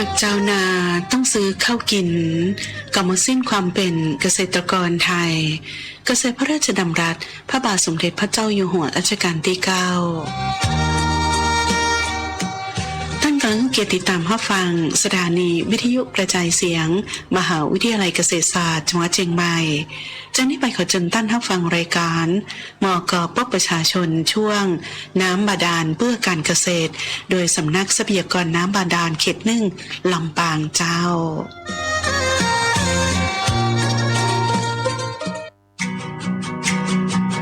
ากเจ้านาต้องซื้อข้าวกินก็หมดสิ้นความเป็นเกษตรกรไทย เกษตรพระราชดำรัส พระบาทสมเด็จพระเจ้าอยู่หัวรัชกาลที่เก้า ท่านกำลังเกียรติตามรับฟัง สถานีวิทยุกระจายเสียง มหาวิทยาลัยเกษตรศาสตร์จังหวัดเชียงใหม่จากนี้ไปขอเชิญท่านรับฟังรายการมอกปปประชาชนช่วง น้ำบาดาลเพื่อการเกษตร โดยสำนักทรัพยากรน้ำบาดาลเขตหนึ่งลำปางเจ้า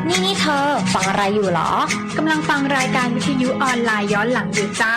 นี่นี่เธอ ฟังอะไรอยู่เหรอกำลังฟังรายการวิทยุออนไลน์ย้อนหลังอยู่จ้า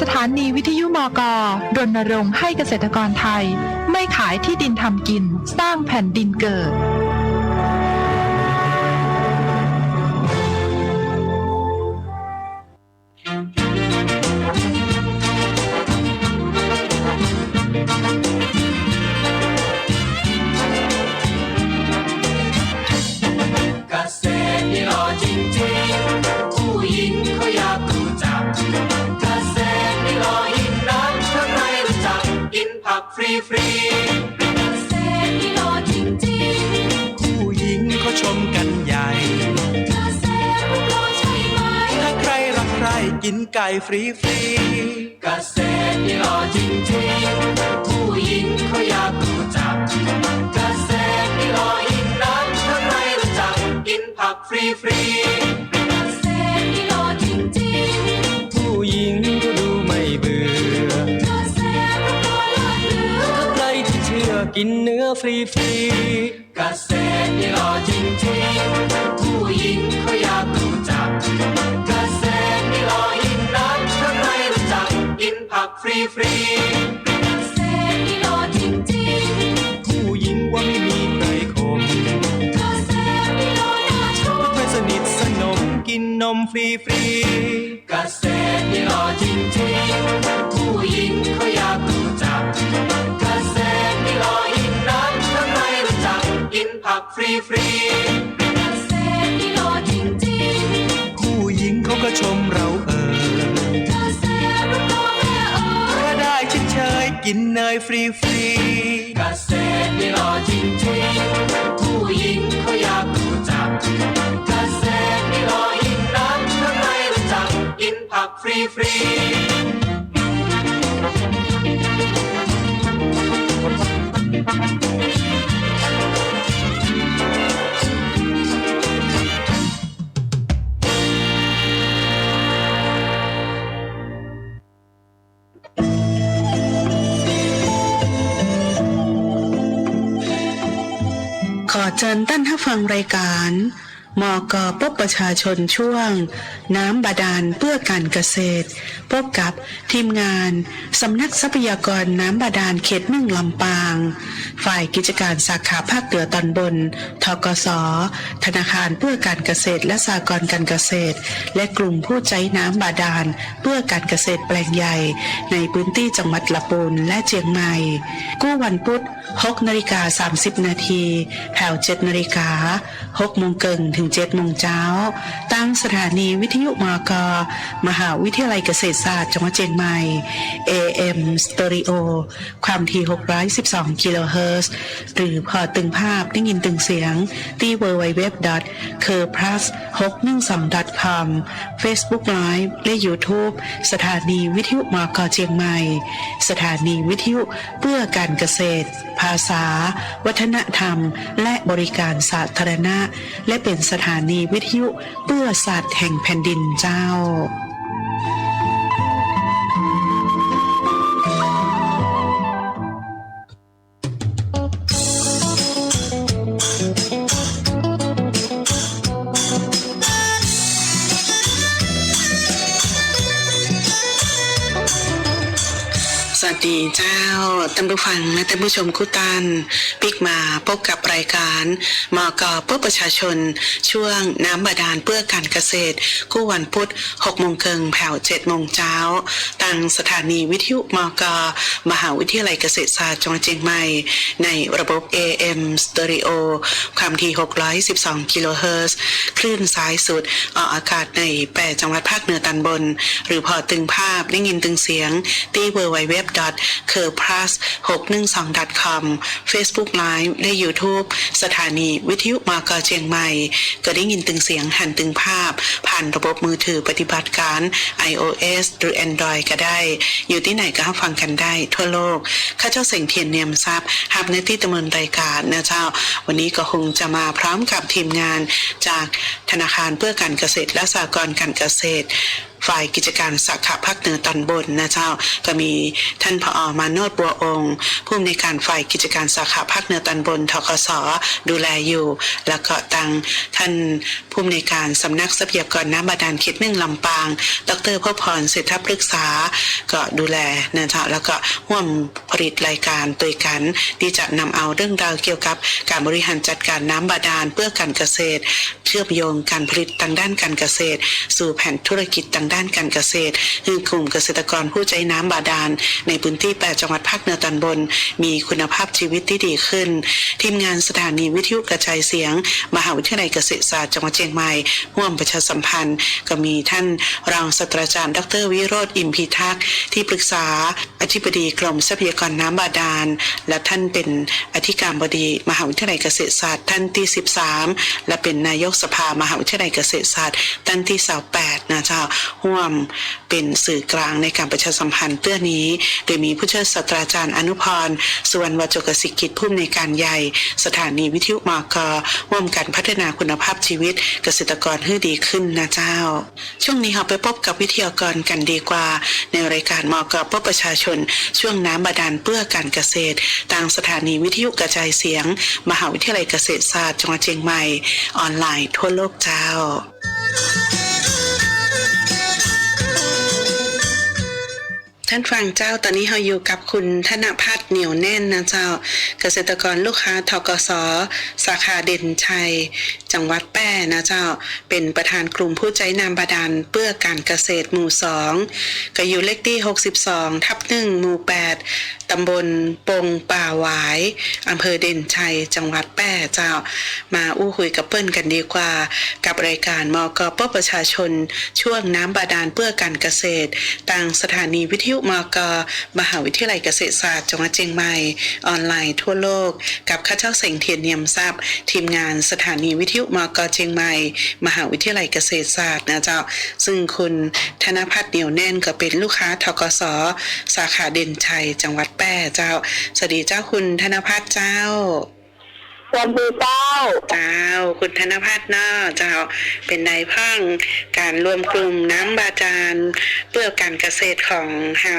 สถานีวิทยุมกรณรงค์ให้เกษตรกรไทย ไม่ขายที่ดินทำกิน สร้างแผ่นดินเกิด รีฟรีเกษตรนี่หล่อจริงๆผู้หญิงเขาชมกันใหญ่เกษตรมันหล่อใช่ไหมถ้าใครรักใครกินไก่ฟรีฟรีเกษตรนี่หล่อจริงๆผู้หญิงเขาอยากรู้จักเกษตรนี่หล่อยิ่งนักถ้าใครรู้จักกินผักฟรีฟรี ฟรีฟรีเกษตรนี่หล่อจริงผู้หญิงเขาอยากรู้จักเกษตรนี่หล่อยิ่งนักถ้าใครรู้จักกินผักฟรีฟรีเกษตรนี่หล่อจริงผู้หญิงว่าไม่มีใครข่มเกษตรนี่หล่อน่าชมเพื่อนสนิทสนมกินนมฟรีฟรีเกษตรนี่หล่อจริงผู้หญิงเขาอยากรู้ ฟรีฟรีเกษตรนี่หล่อจริงผู้หญิงเขาก็ชมเราเออเกษตรมันหล่อแม่เออถ้าได้ชิดเชยกินเนยฟรีฟรีเกษตรนี่หล่อจริงผู้หญิงเขาอยากรู้จักเกษตรนี่หล่อยิ่งนักถ้าใครรู้จักกินผักฟรีฟรี ขอเชิญท่านผู้ฟังรายการมกปปประชาชนช่วง น้ำบาดาลเพื่อการเกษตร พบกับทีมงานสำนักทรัพยากรน้ำบาดาลเขตหนึ่งลำปาง ฝ่ายกิจการสาขาภาคเหนือตอนบน ทกส ธนาคารเพื่อการเกษตรและสหกรณ์การเกษตร และกลุ่มผู้ใช้น้ำบาดาลเพื่อการเกษตรแปลงใหญ่ ในพื้นที่จังหวัดละปูนและเชียงใหม่ กู้วันพุธ 6นาฬิกา30 นาทีแผ่ว7นาฬิกา6โมงเกิงถึง7โมงเช้าตั้งสถานีวิทยุมก มหาวิทยาลัยเกษตรศาสตร์จังหวัดเชียงใหม่ AM Stereo ความถี่ 612 กิโลเฮิรตซ์หรือพอตึงภาพได้ยินตึงเสียงที่ www c u r p l u s 612 com Facebook Live และ YouTube สถานีวิทยุมก เชียงใหม่ สถานีวิทยุเพื่อการเกษตรภาษา วัฒนธรรม และบริการสาธารณะ และเป็นสถานีวิทยุเพื่อศาสตร์แห่งแผ่นดินเจ้า วัสดีเจ้าท่านผู้ฟังและท่านผู้ชมคุตันปิกมาพบกับรายการมกเพื่อประชาชน ช่วงน้ำบาดาลเพื่อการเกษตร คู่วันพุธ6โมงเกิงแผ่ว7โมงเช้าตั้งสถานีวิทยุมกมหาวิทยาลัยเกษตรศาสตร์จังหวัดเชียงใหม่ ในระบบ AM Stereo ความถี่ 612 กิโลเฮิรตซ์คลื่นซ้ายสุดออกอากาศใน 8 จังหวัดภาคเหนือตอนบน หรือพอตึงภาพได้ยินตึงเสียงที่ www c u r p l u s 612 com Facebook Live และ YouTube สถานีวิทยุมากาเชียงใหม่ ก็ได้ยินตึงเสียงหันตึงภาพ ผ่านระบบมือถือปฏิบัติการ iOS หรือ Android ก็ได้ อยู่ที่ไหนก็ฟังกันได้ทั่วโลก ข้าเจ้าเสียงเทียนเนียมทรัพย์หับในที่ดำเนินรายการนะเจ้า วันนี้ก็คงจะมาพร้อมกับทีมงานจากธนาคารเพื่อการเกษตรและสหกรณ์การเกษตร ฝ่ายกิจการสาขาภาคเหนือตอนบนนะเจ้า ก็มีท่านผอมาโนดบัวองค์ผู้อำนวยการฝ่ายกิจการสาขาภาคเหนือตอนบนทกสดูแลอยู่ แล้วก็ตังท่านผู้อำนวยการสำนักทรัพยากรน้ำบาดาลเขตหนึ่งลำปาง ดรพ่อพรเศรษฐปรึกษา ก็ดูแลนะเจ้าแล้วก็ร่วมผลิตรายการตัวยกันที่จะนำเอาเรื่องราวเกี่ยวกับการบริหารจัดการน้ำบาดาลเพื่อการเกษตร เชื่อมโยงการผลิตทางด้านการเกษตร สู่แผนธุรกิจทางด้านการเกษตรคือกลุ่มเกษตรกรผู้ใจน้ำบาดาล ในพื้นที่ 8 จังหวัดภาคเหนือตอนบน มีคุณภาพชีวิตที่ดีขึ้น ทีมงานสถานีวิทยุกระจายเสียง มหาวิทยาลัยเกษตรศาสตร์จังหวัดเชียงใหม่ร่วมประชาสัมพันธ์ ก็มีท่านรองศาสตราจารย์ ดร วิโรธอิมพิทักษ์ที่ปรึกษาอธิบดีกรมทรัพยากรน้ำบาดาล และท่านเป็นอธิการบดีมหาวิทยาลัยเกษตรศาสตร์ท่านที่ 13 และเป็นนายกสภามหาวิทยาลัยเกษตรศาสตร์ท่านที่28นะเจ้าร่วม เป็นสื่อกลางในการประชาสัมพันธ์เตื้อนี้ โดยมีผู้ช่วยศาสตราจารย์อนุพรสุวรรณวจกสิกิจผู้อำนวยการใหญ่ สถานีวิทยุมกร่วมกันพัฒนาคุณภาพชีวิตเกษตรกรให้ดีขึ้นนะเจ้า ช่วงนี้เราไปพบกับวิทยากรกันดีกว่า ในรายการมกเพื่อประชาชน ช่วงน้ำบาดาลเพื่อการเกษตรทางสถานีวิทยุกระจายเสียง มหาวิทยาลัยเกษตรศาสตร์จังหวัดเชียงใหม่ ออนไลน์ทั่วโลกเจ้า ท่านฟังเจ้าตอนนี้เราอยู่กับคุณธนพัฒน์เหนียวแน่นนะเจ้า เกษตรกรลูกค้าทกสสาขาเด่นชัย จังหวัดแป้นะเจ้า เป็นประธานกลุ่มผู้ใจนามบาดาลเพื่อการเกษตรหมู่สองก็อยู่เลขที่ 62 ทับหนึ่งหมู่ 8 ตำบลปงป่าหวายอำเภอเด่นชัย จังหวัดแป้เจ้า มาอู้คุยกับเปิ้นกันดีกว่า กับรายการมกปประชาชน ช่วงน้ำบาดาลเพื่อการเกษตรทางสถานีวิทยุมก มหาวิทยาลัยเกษตรศาสตร์จังหวัดเชียงใหม่ ออนไลน์ทั่วโลก กับข้าเจ้าเสงเทียนเนียมทรัพย์ ทีมงานสถานีวิทยุมก เชียงใหม่ มหาวิทยาลัยเกษตรศาสตร์นะเจ้า ซึ่งคุณธนพัฒน์เหนียวแน่นก็เป็นลูกค้าทกสสาขาเด่นชัยจังหวัดแป้เจ้าสวัสดีเจ้าคุณธนพัฒน์เจ้า สวัสดีเจ้า เจ้า คุณธนพัฒน์เนาะเจ้า เป็นนายพังการรวมกลุ่มน้ำบาดาลเพื่อการเกษตรของเฮา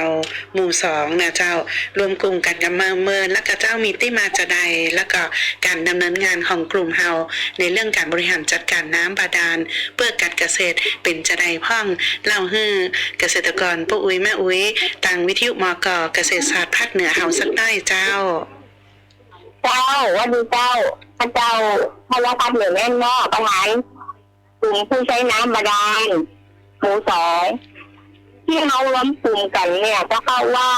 หมู่สองนะเจ้า รวมกลุ่มกันกับเมืองเมินแล้วก็เจ้ามีที่มาจะใดแล้วก็การดำเนินงานของกลุ่มเฮาในเรื่องการบริหารจัดการน้ำบาดาลเพื่อการเกษตรเป็นจะใดพ่องเล่าฮื้อเกษตรกรปุ้อุ้ยแม่อุ้ยต่างวิทยุมกเกษตรศาสตร์ภาคเหนือเฮาสักหน่อยเจ้า เจ้าวัสดีเจ้าพระเจ้าพระพัฒน์เหนือแน่นเนาะประธานกลุ่มผู้ใช้น้ำบาดาลหมู่สองที่เราล้มกลุ่มกันเนี่ยก็เข้าว่า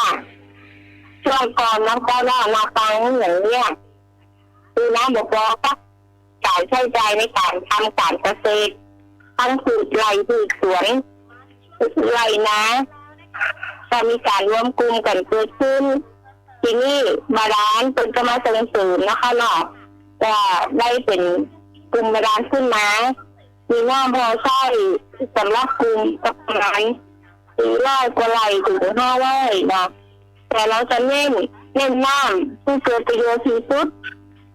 ช่วงก่อนน้ำก็ได้มาฟังอย่างเนี้ยคือน้ำบอกว่าก็จ่ายใช้ใจในการทำการเกษตรทั้งปลูกไร่ปลูกสวนปลูกไร่นะก็มีการรวมกลุ่มกันเกิดขึ้น ทีนี้บาดาลเป็นก็มาส่งเสริมนะคะเนาะก็ได้เป็นกลุ่มบาดาลขึ้นมามีหน้าพอใช้สำหรับกลุ่มประมาณสี่ร้อยกว่าไร่ถึงห้าไร่เนะแต่เราจะเน้นเน้นน้ำที่เกิดประโยชน์ที่สุด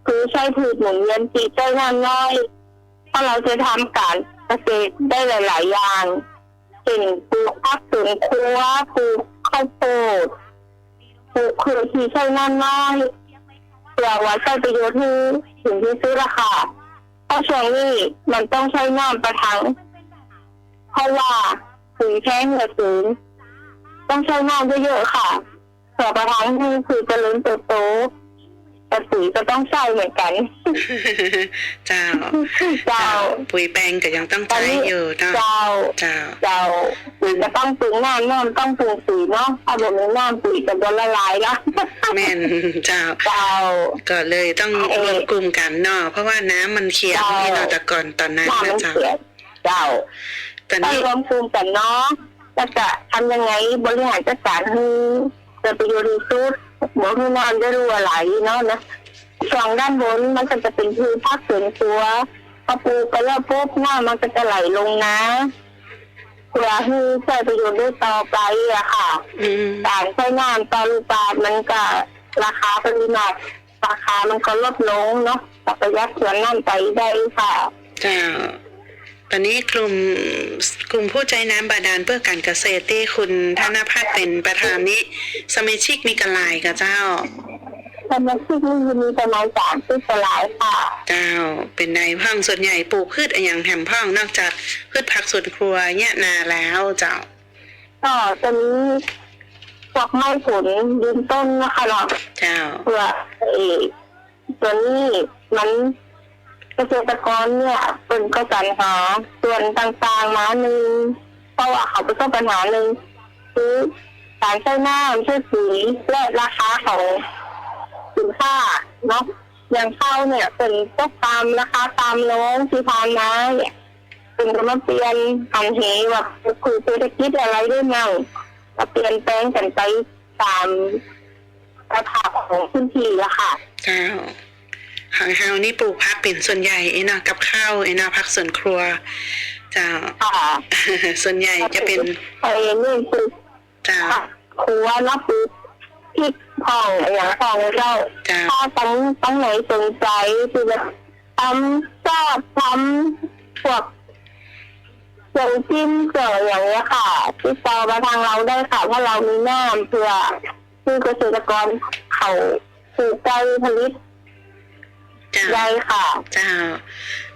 คือใช้พืชหมุนเวียนจีใจน้ำน้อยเพราเราจะทำการเกษตรได้หลาย ๆ อย่างเช่นปลูกผักสวนครัวปลูกข้าวโพด ปลูกคือที่ใช้น้ำน้อยเพื่อว่าใช้ประโยชน์ที่ถึงที่สุดละค่ะเพราะช่วงนี้มันต้องใช้น้ำประทัง เพราะว่าปุ๋ยแค่เหนือสูงต้องใช้น้ำเยอะๆค่ะเผื่อประทังให้คือเจริญเติบโต ปุ๋ยก็ต้องใช้เหมือนกัน เจ้า เจ้า ปุ๋ยแปลงก็ยังต้องใช้อยู่เนาะเจ้า เจ้า เจ้า ปุ๋ยก็ต้องปรุงน้ำน้ำต้องปรุงปุ๋ยเนาะถ้าแบบนี้น้ำปุ๋ยก็จะละลายแล้วแม่นเจ้า เจ้า ก็เลยต้องเอ่อรวมกลุ่มกันเนาะ เพราะว่าน้ำมันเคียมเจ้าที่เราแต่ก่อนตอนนั้นน้ำนะมันเจ้าเสียเจ้าตอนต้องนี้รวมกลุ่มกันเนาะแล้วจะทำยังไงบริหารจัดการให้เกิดประโยชน์ที่สุด บอกให้น้ำได้รั่วไหลเนาะนะช่องด้านบนมันก็จะเป็นพื้นภาคส่วนตัวพอปลูกไปแล้วปุ๊บน้ำมันก็จะไหลลงนะเพื่อให้ใช้ประโยชน์ได้ต่อไปอะค่ะอืมการใช้น้ำต่อลูกบาศก์มันก็ราคาปริมาณราคามันก็ลดลงเนาะแต่ประหยัดส่วนน้ำไปได้ค่ะ เจ้า ตอนนี้กลุ่มกลุ่มผู้ใจน้ำบาดาลเพื่อการเกษตรที่คุณธนพัฒน์เป็นประธานนี้ สมาชิกมีกันหลายกับเจ้าสมาชิกนี่มีประมาณสามสิบกว่าหลายค่ะ เจ้าเป็นนายพังส่วนใหญ่ปลูกพืชอะไรอย่างแหมพ่องนอกจากพืชผักสวนครัวเนี่ยนาแล้วเจ้าก็ตอนนี้พวกไม้ผลยืนต้นนะคะเนาะเจ้าเพื่อเออตัวนี้มัน เกษตรกรเนี่ยเป็นก็สรรหาส่วนต่างๆมาหนึ่งเพราะว่าเขาประสบปัญหาหนึ่งคือการใช้น้ำใช้สีและราคาของสินค้าเนาะอย่างข้าวเนี่ยเป็นตกตามราคาตามโน้นที่ผ่านมาเนี่ยเป็นก็มาเปลี่ยนหันเหแบบคือเศรษฐกิจอะไรด้วยมั้งมาเปลี่ยนแปลงกันไปตามสภาพของพื้นที่ละค่ะ เจ้าหางเฮานี่ปลูกผักเป็นส่วนใหญ่ไอ้เนาะกับข้าวไอ้เนาะผักสวนครัวเจ้าค่ะส่วนใหญ่จะเป็นไอ้นี่คือเจ้าผักครัวเนาะคือพริกผ่องอย่างผ่องเจ้าเจ้าถ้าตั้งตั้งไหนสนใจคือแบบทำซอสทำพวกเจียวจิ้มเจียวอย่างเงี้ยค่ะติดต่อมาทางเราได้ค่ะเพราะเรามีน้ำเพื่อคือเกษตรกรเขาปลูกไก่ผลิตเจ้าได้ค่ะเจ้า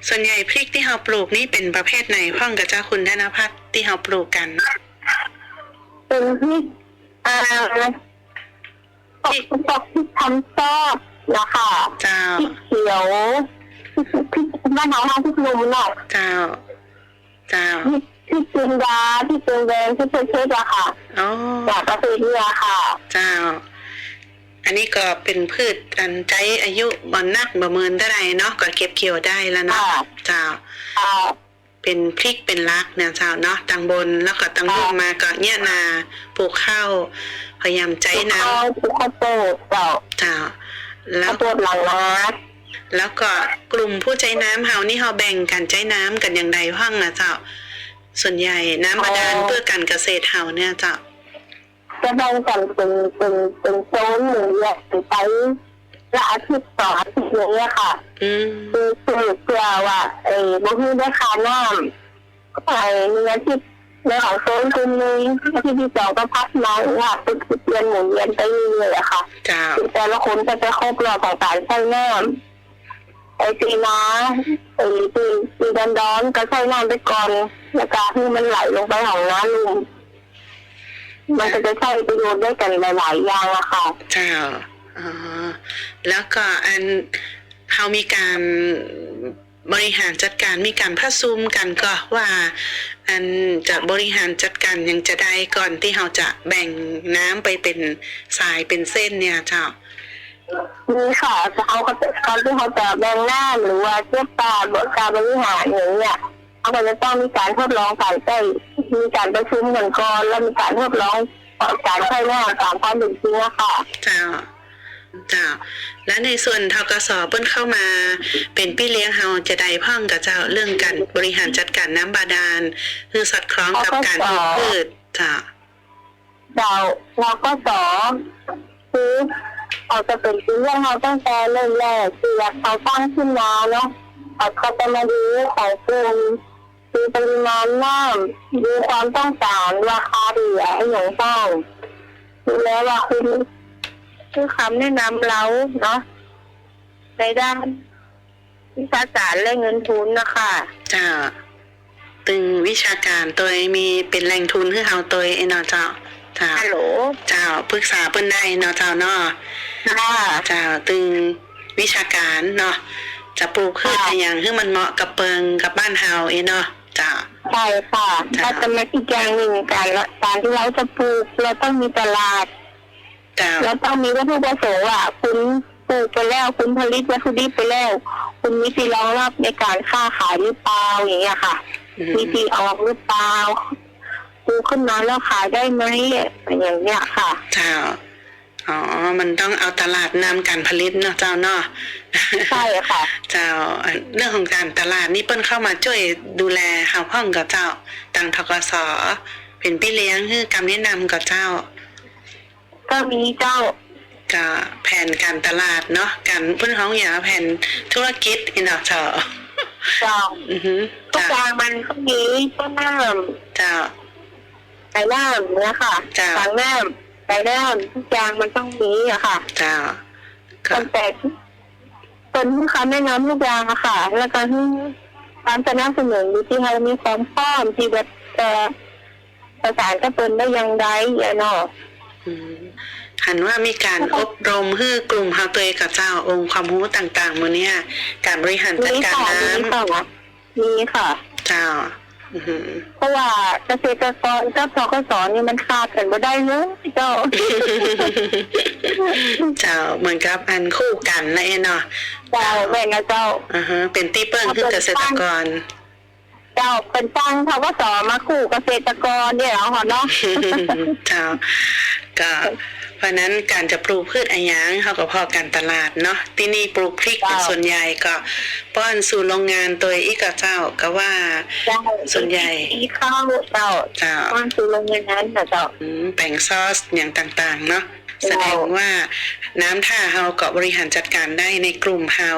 ส่วนใหญ่พริกที่เราปลูกนี่เป็นประเภทไหนพ่องกับเจ้าคุณธนพัฒน์ที่เราปลูกกันเป็นพริกอ่าพวกพวกพริกทำซอสนะคะเจ้าพริกเขียวพริกบ้านเราทำพริกหนุ่มเนาะเจ้า เจ้าพริกพริกจินดาพริกเกงแดงพริกเผ็ดๆอะค่ะอ๋อจากประเทศนี้อะค่ะ เจ้า อันนี้ก็เป็นพืชอันใจอายุบอนนักประเมินได้ไรเนาะก็เก็บเกี่ยวได้แล้วเนาะค่ะเจ้าอ่าเป็นพริกเป็นลักเนี่ยเจ้าเนาะตังบนแล้วก็ตังลุ่มมาก็เนี่ยนาปลูกข้าวพยายามใจน้ข้าวปลูกข้าวโพดเจ้าำเจ้าแล้ข้าววโพดหลังนาแล้วก็กลุ่มผู้ใจน้ำเฮานี่เฮาแบ่งกันใจน้ำกันอย่างใดห้องนะเจ้า ส่วนใหญ่น้ำบาดาลเพื่อการเกษตรเฮาเนี่ยเจ้า จะแบ่งกันเป็นเป็นเป็นโซนหนึ่งเนี่ยไปละอาทิตย์ต่ออาทิตย์อย่างเงี้ยค่ะอืมคือคือเพื่อว่าเออบางทีได้ค่าน้ำก็ไปมีอาทิตย์ในของโซนกลุ่มหนึงอาทิตย์ที่สองก็พักน้อยว่าเป็นเปลี่ยนหมุนเวียนไปเรื่อยๆอะค่ะเจ้าคือแต่ละคนก็จะครบรอบของการใช้น้ำไอ้ตีน้าไอ้ตีตีดันดอนๆก็ใช้น้ำไปก่อนแล้วก็ให้มันไหลลงไปของน้ำลุม มันก็จะใช้ประโยชน์ได้กันหลาย ๆ อย่างอะค่ะ เจ้าอ๋อแล้วก็อันเฮามีการบริหารจัดการมีการพะซุมกันก็ว่า อันจะบริหารจัดการยังจะได้ก่อนที่เราจะแบ่งน้ำไปเป็นสายเป็นเส้นเนี่ยเจ้ามีค่ะเขาก็จะเขาที่เขาจะแบ่งหน้าหรือว่าเทียบตาบทการบริหารอย่างเงี้ยเขาก็จะต้องมีการทดลองการใช้ มีการประชุมกันก่อนแล้วมีการทดลองการใช้งานตามความเป็นจริงอะค่ะ เจ้าเจ้า และในส่วนทกสเปิ้นเข้ามาเป็นพี่เลี้ยงเฮาจะได้พ่องกับเจ้าเรื่องการบริหารจัดการน้ำบาดาลคือสอดคล้องกับการปลูกพืชเจ้าเราเราก็สอนคือเราจะเป็นเรื่องเราตั้งแต่เริ่มแรกคือเขาตั้งขึ้นมาเนาะเขาก็จะมาดูของกลุ่ม ดูปริมาณน้ำดูความต้องการราคาดีอะไรอย่างต้องดูแล้วว่าคือคือคำแนะนำเราเนาะในด้านวิชาการและเงินทุนนะคะเจ้าตึงวิชาการตัวมีเป็นแหล่งทุนให้เฮาตัวเองเนาะเจ้าเจ้าฮัลโหลเจ้าปรึกษาเปิ้นได้เนาะเจ้าเนาะค่ะเจ้าตึงวิชาการเนาะจะปลูกพืชอะไรอย่างที่มันเหมาะกับเปิงกับบ้านเฮาเองเนาะเจ้า ใช่ค่ะจ้ะถ้าจะมาอีกอย่างหนึ่งการละการที่เราจะปลูกเราต้องมีตลาดเจ้าเราต้องมีวัตถุประสงค์อะคุณปลูกไปแล้วคุณผลิตวัตถุดิบไปแล้ว คุณมีที่รองรับในการค้าขายหรือเปล่าอย่างเงี้ยค่ะ อืม มีที่ออกหรือเปล่าปลูกขึ้นมาแล้วขายได้ไหมอย่างเงี้ยค่ะเจ้า อ๋อ มันต้องเอาตลาดนำการผลิตเนาะเจ้าเนาะใช่ค่ะ เจ้าอันเรื่องของการตลาดนี่เปิ้นเข้ามาช่วยดูแลเฮาพ่องกับเจ้าตังทกสเป็นพี่เลี้ยงคือกำแนะนำกับเจ้า ก็มีเจ้าก็แผนการตลาดเนาะการเพิ่นฮ้องอย่างว่าแผนธุรกิจอีเนาะเจ้าเจ้าอือฮึทุกเจ้าอย่างมันก็มีต้นน้เจ้าำไก่น้ำเนี่ยค่ะจ้ะฟางน้ำ ไก่น้ำทุกอย่างมันต้องมีอะค่ะเจ้าก็ตั้งแต่เป็นผู้ค้าแม่น้ำลูกยางอะค่ะ แล้วก็ที่การสนับสนุนอยู่ที่เรามีความพร้อมที่แบบจะประสานกับเปิ้นได้อยังไงอะเนาะอืมหันว่ามีการอบรมให้กลุ่มเฮาตัวเองกับเจ้าองค์ความรู้ต่างๆมื้อเนี้ยการบริหารจัดมีการค่ะน้ำมีค่ะมีค่ะ เจ้าอือหือ เพราะว่าเกษตรกรกับทกสนี่มันขาดกันบ่ได้เลยเจ้า เจ้าเหมือนกับอันคู่กันนะเอ็นเนาะเจ้าแม่นะเจ้าอือฮะเป็นตีเปิ้งคือเกษตรกร เจ้าเป็นจ้างทกสมาคู่เกษตรกรเนี่ยเหรอเนาะเจ้าก็ เพราะนั้นการจะปลูกพืชอะไรหยังเขาก็พอการตลาดเนาะที่นี่ปลูกพริกเป็นเจ้าส่วนใหญ่ก็ป้อนสู่โรงงานตัวอีกกับเจ้าก็ว่าเจ้าส่วนใหญ่ที่ข้าวเจ้าเจ้าบ้านคือโรงเรียนนั้นนะเจ้าอืมแบ่งซอสอย่างต่างๆ เนาะแสดงว่าน้ำท่าเฮาก็บริหารจัดการได้ในกลุ่มเฮา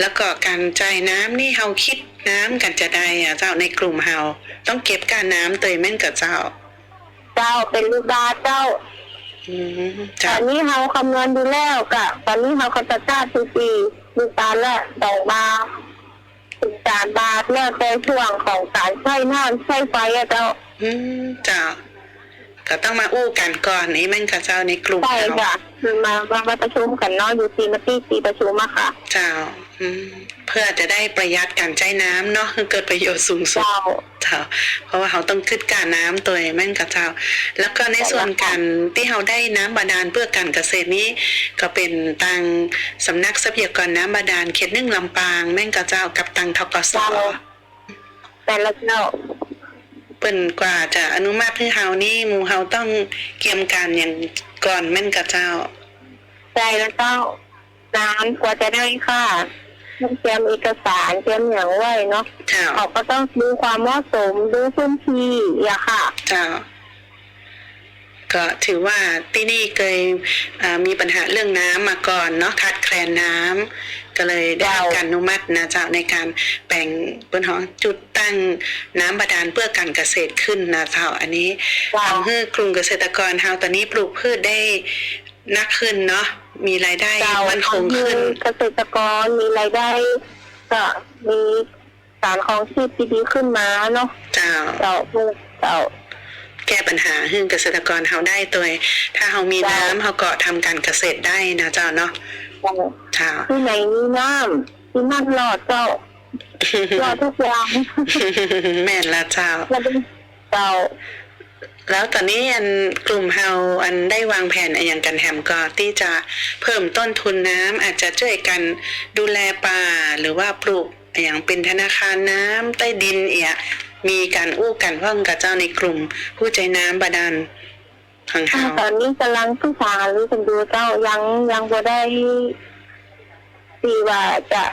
แล้วก็การจ่ายน้ำนี่เฮาคิดน้ำกันจะได้อะเจ้าในกลุ่มเฮาต้องเก็บการน้ำตัวแม่นกับเจ้า เจ้าเป็นลูกบาศก์เจ้า อืมตเจ้าอนนี้เราคำนวณดูแล้วกะตอนนี้เราก็จะจ้าทุกปีลูกตาลละดอกบาทถึงสามบาทแล้วแต่ช่วงของการใช้น้ำใช้ไฟอะเจ้า อืมเจ้า ก็ต้องมาอู้กันก่อนนี่แม่นกับเจ้าในกลุ่มใช่เฮาค่ะมามามาประชุมกันเนาะอยู่ทีมาตี้ตีประชุมอะค่ะ เจ้าอืมเพื่อจะได้ประหยัดการใช้น้ำเนาะให้เกิดประโยชน์สูงสุดเจ้าเจ้าเพราะว่าเขาต้องคิดการน้ำตัวเองแม่นกับเจ้า แล้วก็ในส่วนการที่เขาได้น้ำบาดาลเพื่อการเกษตรนี้ ก็เป็นตังสำนักทรัพยากรน้ำบาดาลเขตหนึ่งลำปางแม่นกับเจ้ากับตังทกสเจ้าแต่ละเจ้าเปิ่นกว่าจะอนุมัติให้เฮานี่หมู่เฮาต้องเกี่ยมการอย่างก่อนแม่นกับเจ้าใจแล้วเจ้านานกว่าจะได้ค่ะต้องเตรียมเอกสารเตรียมอย่างไว้เนาะเจ้าเขาก็ต้องดูความเหมาะสมดูพื้นที่อะค่ะ เจ้า ก็ถือว่าที่นี่เคยอ่ามีปัญหาเรื่องน้ำมาก่อนเนาะขาดแคลนน้ำก็เลยได้รับเจ้าการอนุมัตินะเจ้าในการแบ่งเป็นของจุดตั้งน้ำบาดาลเพื่อการเกษตรขึ้นนะเจ้าอันนี้เจ้าทำให้กลุ่มเกษตรกรเฮาตอนนี้ปลูกพืชได้นักขึ้นเนาะมีรายได้เจ้ามั่นคงขึ้นเกษตรกรมีรายได้ก็มีสารของชีพที่ดีขึ้นมาเนาะเจ้าเจ้าเจ้า แก้ปัญหาให้เกษตรกรเฮาได้ตัวเองถ้าเฮามีเจ้าน้ำเฮาก็ทำการเกษตรได้นะเจ้าเนาะเจ้าเจ้าที่ไหนมีน้ำที่นั่นหลอดเจ้ารอทุกอย่างแม่นละเจ้าแล้วเป็นเจ้า แล้วตอนนี้อันกลุ่มเฮาอันได้วางแผนอะไรอย่างกันแฮมก็ที่จะเพิ่มต้นทุนน้ำอาจจะช่วยกันดูแลป่าหรือว่าปลูกอหย่างเป็นธนาคารน้ำใต้ดินเอีย มีการอู้กันพ่องกับเจ้าในกลุ่ม ผู้ใจน้ำบาดาลของเฮาตอนนี้กำลังศึกษาหรือกันดูเจ้ายังยังบ่ได้สีว่าจะ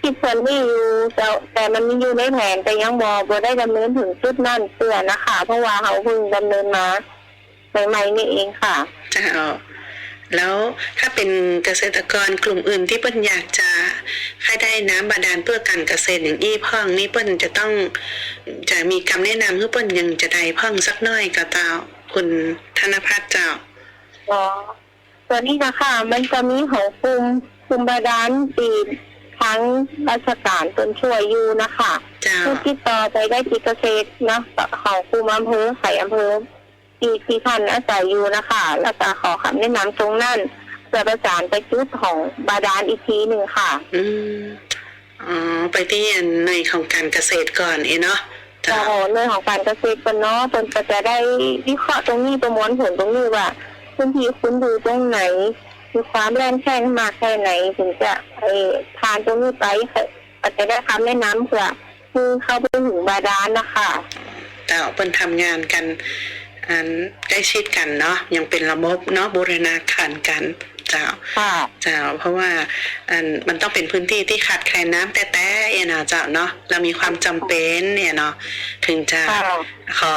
คิดเพิ่นนี่อยู่แต่แต่มันมีอยู่ในแผนแต่ยังบ่บ่ได้ดำเนินถึงจุดนั่นเสื่อนะคะ เพราะว่าเขาเพิ่งดำเนินมาใหม่ๆนี่เองค่ะเจ้า แล้วถ้าเป็นเกษตรกรกลุ่มอื่นที่เปิ้นอยากจะให้ได้น้ำบาดาลเพื่อการเกษตรอย่างอี้พ่องนี่เปิ้นจะต้องจะมีคำแนะนำให้เปิ้นยังจะได้พ่องสักหน้อยกับเจ้าคุณธนพัฒน์เจ้าอ๋อตัวนี้นะคะมันจะมีของกลุ่มกลุ่มบาดาลตีทั้งราชการตนช่วยอยู่นะคะเจ้าเพื่อติดต่อไปได้ที่เกษตรนะของกลุ่มอำเภอไข่อำเภอ ที่ที่ท่านอาศัยอยู่นะคะแล้วก็ขอคำแนะนำตรงนั้นเพื่อประสานไปจุดของบาดาลอีกทีหนึ่งค่ะ อืมอ๋อไปที่ในของการเกษตรก่อนเองเนาะแต่เจ้าโหเรื่องของการเกษตรกันเนาะจนก็จะได้วิเคราะห์ตรงนี้ประมวลผลตรงนี้ว่าพื้นที่คุณดูตรงไหน มีความแรงแค่มากแค่ไหนถึงจะเออทานตรงนี้ไปก็จะได้คำแนะนำเพื่อคือเข้าไปถึงบาดาลนะคะเจ้าเปิ้นทำงานกัน อันใกล้ชิดกันเนาะยังเป็นระบบเนาะบูรณาการกันเจ้าค่ะเจ้าเพราะว่าอันมันต้องเป็นพื้นที่ที่ขาดแคลนน้ำแต่แต่เองเนาะเจ้าเนาะเรามีความจำเป็นเนี่ยเนาะถึงจะค่ะขอ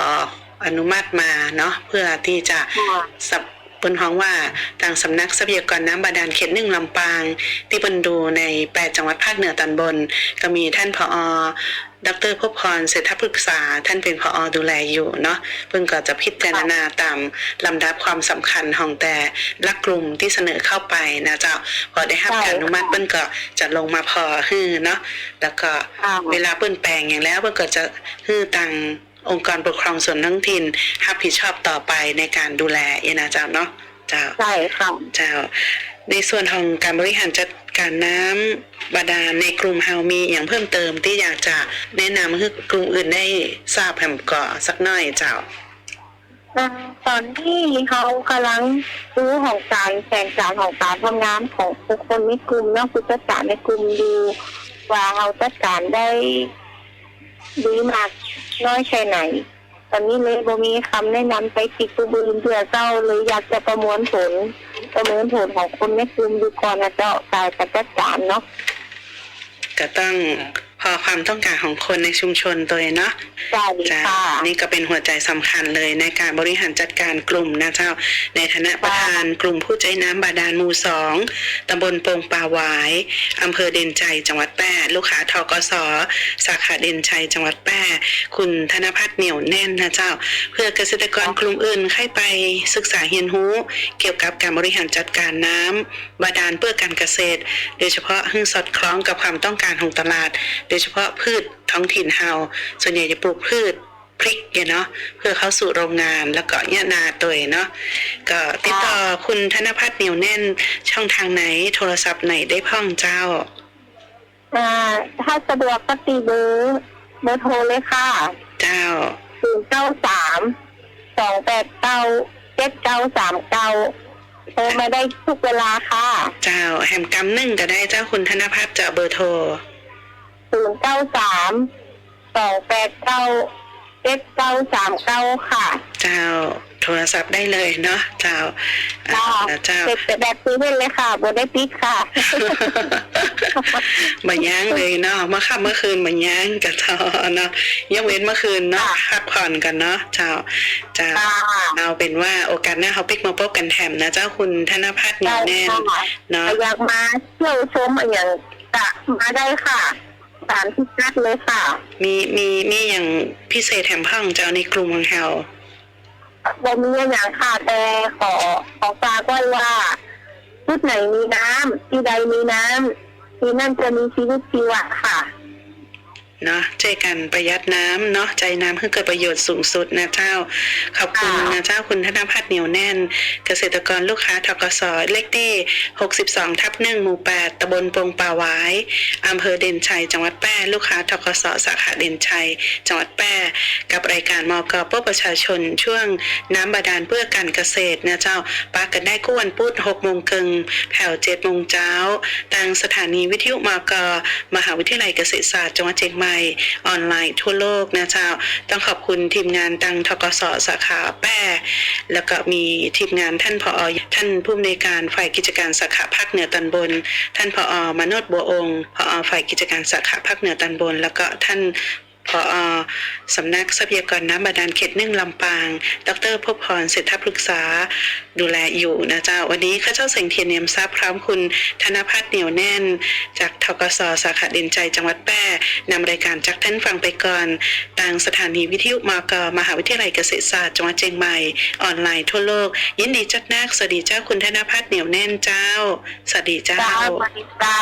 อนุมัติมาเนาะเพื่อที่จะค่ะสับ เปิ้นฮ้องว่าทางสำนักทรัพยากรน้ำบาดาลเขตหนึ่งลำปาง ที่เปิ้นดูในแปดจังหวัดภาคเหนือตอนบน ก็มีท่านผอดรภพพรเศรษฐปรึกษา ท่านเป็นผอดูแลอยู่เนาะเพิ่งก็จะพิจารณาตามลำดับความสำคัญของแต่ละกลุ่มที่เสนอเข้าไปนะเจ้าพอได้รับการอนุมัติเปิ้นก็จะลงมาพอฮื้อเนาะแล้วก็ค่ะเวลาเปิ้นแปลงอย่างแล้วเปิ้นก็จะฮื้อตัง องค์กรปกครองส่วนท้องถิ่นรับผิดชอบต่อไปในการดูแลเองนะเจ้าเนาะเจ้าใช่ค่ะเจ้า ในส่วนของการบริหารจัดการน้ำบาดาลในกลุ่มเฮามีอย่างเพิ่มเติมที่อยากจะแนะนำให้กลุ่มอื่นได้ทราบแผมก่อสักหน่อยเจ้าตอนที่เขากำลังรู้ของการแผนการของการทำงานของบุคคลในกลุ่มเนาะผู้จัดการในกลุ่มดูว่าเราจัดการได้ ดีมากน้อยแค่ไหน ตอนนี้เลยบ่มีคำแนะนำไปติดตัวบืนเพื่อเจ้าเลยอยากจะประมวลผล ประเมินผลของคนในกลุ่มดูก่อนนะเจ้าการจัดการเนาะก็ต้อง พอความต้องการของคนในชุมชนตัวเองเนาะใช่จ้าค่ะนี่ก็เป็นหัวใจสำคัญเลยในการบริหารจัดการกลุ่มนะเจ้า ในฐานะประธานกลุ่มผู้ใจน้ำบาดาลหมู่สองตำบลโปงป่าหวายอำเภอเด่นใจจังหวัดแพร่ลูกค้าทกสสาขาเด่นชัยจังหวัดแพร่คุณธนพัฒน์เหนียวแน่นนะเจ้า เพื่อเกษตรกรกลุ่มอื่นให้ไปศึกษาเรียนรู้เกี่ยวกับการบริหารจัดการน้ำบาดาลเพื่อการเกษตร โดยเฉพาะให้สอดคล้องกับความต้องการของตลาดโดยเฉพาะพืชท้องถิ่นเฮาส่วนใหญ่จะปลูกพืชพริกเนี่ยเนาะเพื่อเข้าสู่โรงงานแล้วก็ยะนาตัวเองเนาะก็ติดต่อคุณธนพัฒน์เหนียวแน่นช่องทางไหนโทรศัพท์ไหนได้พ่องเจ้าอ่าถ้าสะดวกก็ตีเบอร์เบอร์โทรเลยค่ะ เจ้าศูนย์เก้าสามสองแปดเก้าเจ็ดเก้าสามเก้าโทรมาได้ทุกเวลาค่ะ เจ้าแหมกำหนึ่งก็ได้เจ้าคุณธนพัฒน์เจ้าเบอร์โทร ศูนย์เก้าสามสองแปดเก้าเจ็ดเก้าสามเก้าค่ะ เจ้าโทรศัพท์ได้เลยเนาะเจ้าอ่าค่ะเจ้าเสร็จแต่แบบซื้อเป็นเลยค่ะบนได้ปิดค่ะมาย่างเลยเนาะเมื่อค่ำเมื่อคืนมาย่างกับเจ้าเนาะยกเว้นเมื่อคืนเนาะค่ะพักผ่อนกันเนาะเจ้าเจ้าค่ะเอาเป็นว่าโอกาสหน้าเขาปิกมาพบกันแถมนะเจ้าคุณธนพัฒน์เหนียวแน่นค่ะเนาะอยากมาเที่ยวชมอะไรอย่างกะมาได้ค่ะ สามที่นัดเลยค่ะ มีมีมีอย่างพิเศษแถมพ่องเจ้าในกลุ่มของเราบ่มีอย่างค่ะแต่ขอขอฝากไว้ว่าจุดไหนมีน้ำที่ใดมีน้ำที่นั่นจะมีชีวิตชีวะค่ะ เนาะช่วยกันประหยัดน้ำเนาะใจน้ำให้เกิดประโยชน์สูงสุดนะเจ้า ขอบคุณนะเจ้าคุณธนพัฒน์เหนียวแน่น เกษตรกรลูกค้าทกสเลขที่ 62 ทับ1หมู่ 8ตำบลปงป่าหวายอำเภอเด่นชัย จังหวัดแพร่ลูกค้าทกสสาขาเด่นชัย จังหวัดแพร่กับรายการมกปประชาชนช่วงน้ำบาดาลเพื่อการเกษตรนะเจ้าปากันได้กู้วันพุธ6โมงครึ่งแผ่ว7โมงเช้าทางสถานีวิทยุมกมหาวิทยาลัยเกษตรศาสตร์จังหวัดเชียงใหม่ออนไลน์ทั่วโลกนะเจ้า ต้องขอบคุณทีมงานตังทกศสาขาแป้ แล้วก็มีทีมงานท่านผอท่านผู้อำนวยการฝ่ายกิจการสาขาภาคเหนือตอนบน ท่านผอมโนดบัวองค์ผอฝ่ายกิจการสาขาภาคเหนือตอนบน แล้วก็ท่าน อสำนักทรัพยากรน้ำบาดาลเขตหนึ่งลำปาง ดรพบพรเศรษฐปรึกษาดูแลอยู่นะเจ้า วันนี้ข้าเจ้าเสงเทียนเนียมทราบพร้อมคุณธนพัฒน์เหนียวแน่น จากทกสสาขาเด่นใจจังหวัดแพร่นำรายการจากท่านฟังไปก่อนทางสถานีวิทยุมกมหาวิทยาลัยเกษตรศาสตร์จังหวัดเชียงใหม่ ออนไลน์ทั่วโลก ยินดีจัดนักสวัสดีเจ้าคุณธนพัฒน์เหนียวแน่นเจ้าสวัสดีเจ้าสวัสดีเจ้า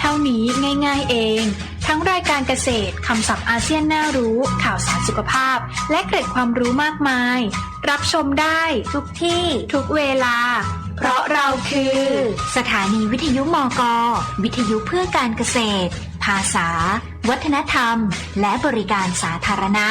เท่านี้ง่ายๆเอง ทั้งรายการเกษตรคำศัพท์อาเซียนน่ารู้ ข่าวสารสุขภาพ และเกร็ดความรู้มากมาย รับชมได้ทุกที่ทุกเวลา เพราะเราคือ สถานีวิทยุมก วิทยุเพื่อการเกษตร ภาษา วัฒนธรรม และบริการสาธารณะ